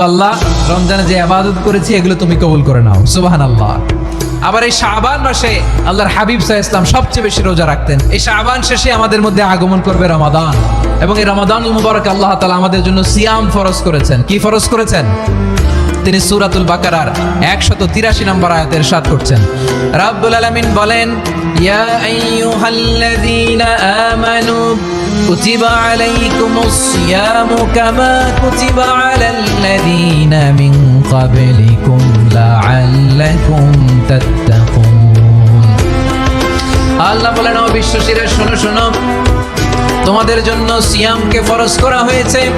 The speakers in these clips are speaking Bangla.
আল্লাহ রমজানে যে আবাদত করেছি, এগুলো তুমি কবুল করে নাও। সুবাহান আল্লাহ আবার এই শাহবান মাসে আল্লাহর হাবিব সাহ ইসলাম সবচেয়ে বেশি রোজা রাখতেন। এই শাহবান শেষে আমাদের মধ্যে আগমন করবে রমাদান। এবং এই রমাদান মুবারক আল্লাহ তালা আমাদের জন্য সিয়াম ফরজ করেছেন। কি ফরজ করেছেন? তিনি সুরাতুল বাকারার একশত তিরাশি নম্বর আয়াতের সাত করছেন। রাব্বুল আলামিন বলেন, ইয়া আইয়ুহাল্লাযীনা আমানু কুতিবা আলাইকুমুস সিয়ামু কামা কুতিবা আলাল্লাযীনা মিন ক্বাবলিকুম লাআল্লাকুম তাত্তাকুন আল্লাহ বলেন, ও বিশ্বশিরা শোনো শোনো। তোমাদের জন্য সিয়ামকে ফরজ করা হয়েছে।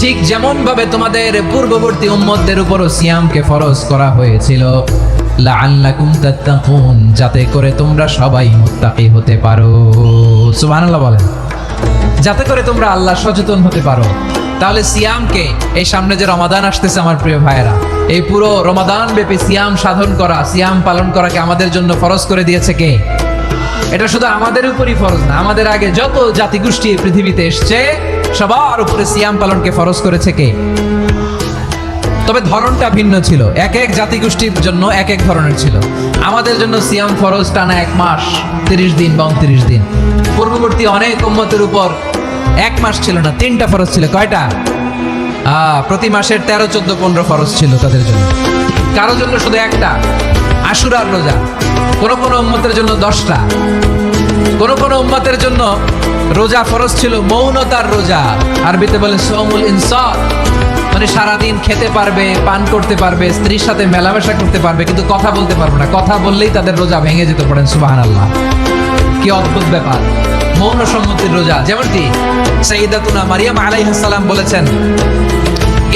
ঠিক যেমন ভাবে তোমাদের পূর্ববর্তী উম্মতদের উপরও সিয়ামকে ফরজ করা হয়েছিল। লাআল্লাকুম তাত্তাকুন, যাতে করে তোমরা সবাই মুত্তাকি হতে পারো। সুবহানাল্লাহ বলেন। যাতে করে তোমরা আল্লাহ সচেতন হতে পারো। তাহলে সিয়ামকে এই সামনে যে রমাদান আসতেছে আমার প্রিয় ভাইয়েরা, এই পুরো রমাদান ব্যাপী সিয়াম সাধন করা, সিয়াম পালন করাকে আমাদের জন্য ফরজ করে দিয়েছে কে? এটা শুধু আমাদের উপরই ফরজ না, আমাদের আগে যত জাতিগোষ্ঠী পৃথিবীতে এসছে, সবার উপরে সিয়াম পালনকে ফরজ করেছে কে? তবে ধরনটা ভিন্ন ছিল। এক এক জাতিগোষ্ঠীর জন্য এক এক ধরনের ছিল। আমাদের জন্য সিয়াম ফরজ টানা এক মাস, তিরিশ দিন বা উনত্রিশ দিন। পূর্ববর্তী অনেক উম্মতের উপর এক মাস ছিল না, তিনটা ফরজ ছিল। কয়টা? প্রতি মাসের তেরো, চোদ্দ, পনেরো ফরজ ছিল তাদের জন্য। কারও জন্য শুধু একটা, আশুরার রোজা। কোন কোন উম্মতের জন্য দশটা। কোন কোন উম্মতের জন্য রোজা ফরজ ছিল, মৌনতার রোজা। আরবিতে বলে সৌমুল ইনসার মানে সারাদিন খেতে পারবে, পান করতে পারবে, স্ত্রীর সাথে মেলামেশা করতে পারবে, কিন্তু কথা বলতে পারবে না। কথা বললেই তাদের রোজা ভেঙে যেতে পারেন সুবাহান আল্লাহ কি অদ্ভুত ব্যাপার। মৌন সম্মতির রোজা যেমনটি সঈদাতুনা মারিয়াম আলাইহিস সালাম বলেছেন,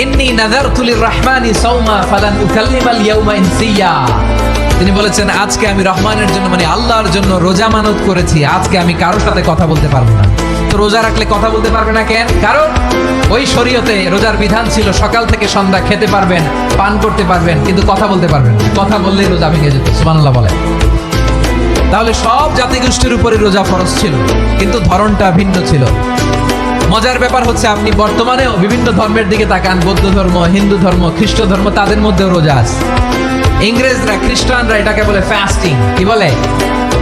ইন্নি নাযারতু লির-রাহমানি সাওমা ফালান উকাল্লিমাল ইয়াউমা ইনসিয়া তিনি বলেছেন, আজকে আমি রহমানের জন্য মানে আল্লাহর জন্য রোজা মানত করেছি। আজকে আমি কারোর সাথে কথা বলতে পারব না। তো রোজা রাখলে কথা বলতে পারবে না কেন? কারণ ওই শরীয়তে রোজার বিধান ছিল সকাল থেকে সন্ধ্যা খেতে পারবেন, পান করতে পারবেন, কিন্তু কথা বলতে পারবেন কথা বললেই রোজা ভেঙে যেত, সুবহানাল্লাহ বলে তাহলে সব জাতিগোষ্ঠীর উপরে রোজা ফরজ ছিল, কিন্তু ধরনটা ভিন্ন ছিল। মজার ব্যাপার হচ্ছে আপনি বর্তমানেও বিভিন্ন ধর্মের দিকে তাকান, বৌদ্ধ ধর্ম, হিন্দু ধর্ম, খ্রিস্ট ধর্ম, তাদের মধ্যেও রোজা আছে। ইংরেজরা, খ্রিস্টানরা এটাকে বলে ফাস্টিং কি বলে?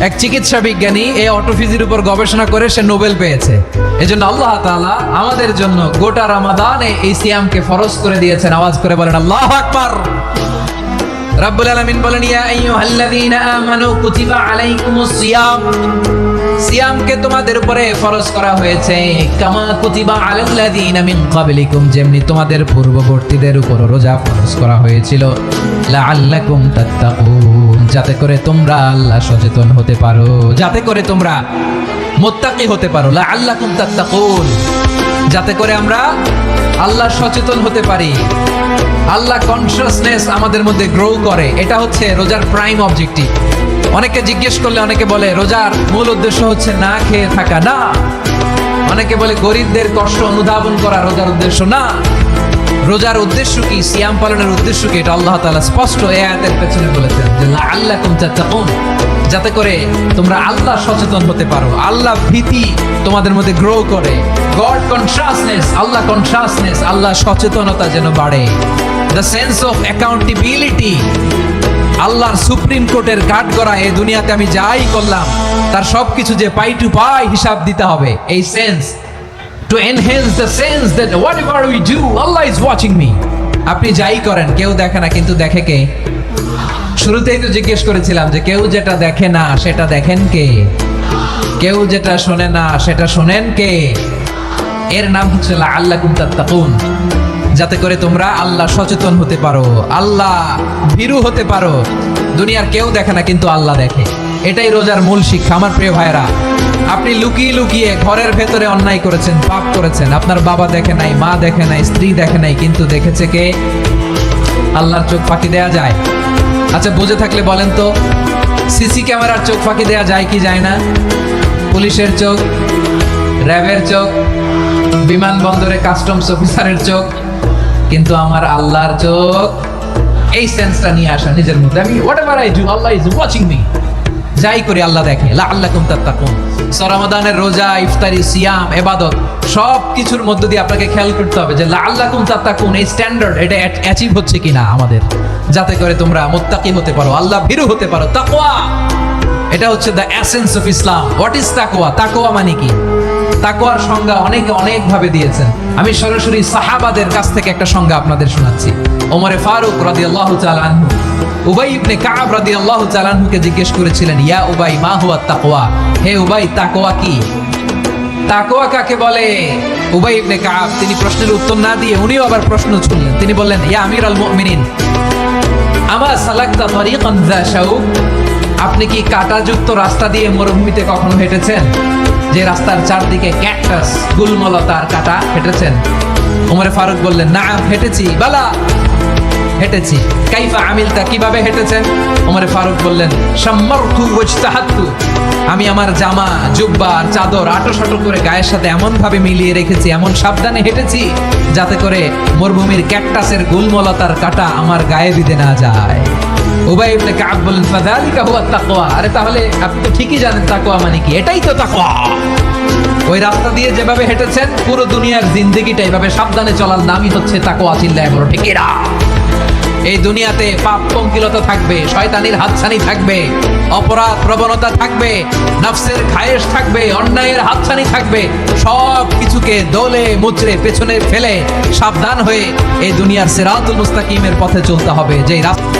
এক চিকিৎসা বিজ্ঞানী এই অটোফিজির উপর গবেষণা করে সে নোবেল পেয়েছে। এজন্য আল্লাহ তাআলা আমাদের জন্য গোটা রমাদানে এই সিয়ামকে ফরজ করে দিয়েছেন। আওয়াজ করে বলেন, আল্লাহ আকবার। আলামিন বলেন, ইয়া আইয়ুহাল্লাযীনা আমানু কুতিবা আলাইকুমুস সিয়াম। সিয়ামকে তোমাদের উপরে ফরজ করা হয়েছে। কামা কুতিবা আলাল্লাযীনা মিন ক্বাবলিকুম, যেমনি তোমাদের পূর্ববর্তীদের উপর রোজা ফরজ করা হয়েছিল। লাআল্লাকুম তাত্তাকুন। যাতে করে তোমরা আল্লাহ সচেতন হতে পারো। যাতে করে তোমরা মুত্তাকি হতে পারো। লাআল্লাকুম তাত্তাকুন। যাতে করে আমরা আল্লাহ সচেতন হতে পারি। আল্লাহ কনসিয়াসনেস আমাদের মধ্যে গ্রো করে। এটা হচ্ছে রোজার প্রাইম অবজেক্টিভ অনেকে জিজ্ঞেস করলে অনেকে বলে, রোজার মূল উদ্দেশ্য হচ্ছে না খেয়ে থাকা। না। অনেকে বলে, গরিবদের কষ্ট অনুধাবন করা রোজার উদ্দেশ্য না। রোজার উদ্দেশ্য কি? সিয়াম পালনের উদ্দেশ্য কি? এটা আল্লাহ তাআলা স্পষ্ট এই আয়াতের পেছনে বলেছেন যে আল্লাহ তাত্তাকুন। যাতে করে তোমরা আল্লাহ সচেতন হতে পারো। আল্লাহ ভীতি তোমাদের মধ্যে গ্রো করে। গড কনসাসনেস আল্লাহ কনসাসনেস আল্লাহ সচেতনতা যেন বাড়ে। দ্য সেন্স অফ অ্যাকাউন্টেবিলিটি আল্লাহর সুপ্রিম কোর্টের কাঠ করা এই দুনিয়াতে আমি যাই করলাম, তার সবকিছু যে পাই টু পাই হিসাব দিতে হবে। এই sense to enhance the sense that whatever we do Allah is watching me আপনি যাই করেন, কেউ দেখে না, কিন্তু দেখে কে? শুরুতেই তো জিজ্ঞেস করেছিলাম যে কেউ যেটা দেখে না, সেটা দেখেন কে? কেউ যেটা শোনে না, সেটা শোনেন কে? এর নাম হচ্ছে আল্লাহ কুমতাত্তাকুন যাতে করে তোমরা আল্লাহ সচেতন হতে পারো, আল্লাহ ভীরু হতে পারো। দুনিয়ার কেউ দেখে না, কিন্তু আল্লাহ দেখে। এটাই রোজার মূল শিক্ষা, আমার প্রিয় ভাইরা আপনি লুকিয়ে লুকিয়ে ঘরের ভেতরে অন্যায় করেছেন, পাপ করেছেন। আপনার বাবা দেখে নাই, মা দেখে নাই, স্ত্রী দেখে নাই, কিন্তু দেখেছে কে? আল্লাহর চোখ ফাঁকি দেয়া যায়। আচ্ছা বুঝে থাকলে বলেন তো, সিসি ক্যামেরার চোখ ফাঁকি দেওয়া যায় কি যায় না? পুলিশের চোখ, র্যাবের চোখ, বিমানবন্দরে কাস্টমস অফিসারের চোখ, কিন্তু আমার আল্লাহর চোখ, এই সেন্সটা নিয়ে আসা নিজের মধ্যে। আমি whatever I do Allah is watching me যাই করি আল্লাহ দেখে। লা আল্লাহ তাত্তাকুন সরামাদানের রোজা, ইফতারি, সিয়াম, এবাদত সব কিছুর মধ্য দিয়ে আপনাকে খেয়াল করতে হবে যে লা আল্লাহ তাত্তাকুন, এই স্ট্যান্ডার্ড এটা অ্যাচিভ হচ্ছে কিনা আমাদের। যাতে করে তোমরা মোত্তাকি হতে পারো, আল্লাহ ভীরু হতে পারো। তাকোয়া এটা হচ্ছে the essence of Islam what is তাকোয়া তাকোয়া মানে কি? তাকওয়ার সংজ্ঞা অনেকে অনেক ভাবে দিয়েছেন। আমি সরাসরি সাহাবাদের কাছ থেকে একটা সংজ্ঞা আপনাদের শোনাচ্ছি। ওমরে ফারুক রাদিয়াল্লাহু তাআলা আনহু, উবাই ইবনে কাব রাদিয়াল্লাহু তাআলা আনহুকে জিজ্ঞেস করেছিলেন, ইয়া উবাই, মা হুয়া তাকওয়া? হে উবাই, তাকওয়া কি? তাকওয়া কাকে বলে? উবাই ইবনে কাব তিনি প্রশ্নের উত্তর না দিয়ে উনিও আবার প্রশ্ন ছুড়লেন। তিনি বললেন, ইয়া আমিরাল মুমিনিন, আমা সালাকতা তরিকান যা শাউক? আপনি কি কাঁটাযুক্ত রাস্তা দিয়ে মরুভূমিতে কখনো হেঁটেছেন? যে রাস্তার চারদিকে ক্যাকটাস, গুলমলতার কাটা হেঁটেছেন উমরে ফারুক বললেন না হেঁটেছি বালা হেঁটেছি কাইফা আমিলতা কীভাবে হেঁটেছেন? উমরে ফারুক বললেন, সাম্মারতু ওয়াজতাহাত্তু। আমি আমার জামা জুব্বা আর চাদর আটো সাটো করে গায়ের সাথে এমন ভাবে মিলিয়ে রেখেছি, এমন সাবধানে হেঁটেছি, যাতে করে মরুভূমির ক্যাকটাসের গুলমলতার কাটা আমার গায়ে বিধে না যায়। উবাই ইবনে কাব বলেন, ফাযালিকা হুয়া তাকওয়া। আরে তাহলে আপনি তো ঠিকই জানেন তাকওয়া মানে কি। এটাই তো তাকওয়া। ওই রাস্তা দিয়ে যেভাবে হেঁটেছেন, পুরো দুনিয়ার এইভাবে সাবধানে চলার নামই হচ্ছে তাকওয়া চিল্লায় এই দুনিয়াতে পাপ পঙ্কিলতা থাকবে, শয়তানির হাতছানি থাকবে, অপরাধ প্রবণতা থাকবে, নফসের থাকবে, অন্যায়ের হাতছানি থাকবে সব কিছুকে দোলে, মুচড়ে, পেছনে ফেলে সাবধান হয়ে এই দুনিয়ার সেরাতুল মুস্তাকিমের পথে চলতে হবে। যে রাস্তা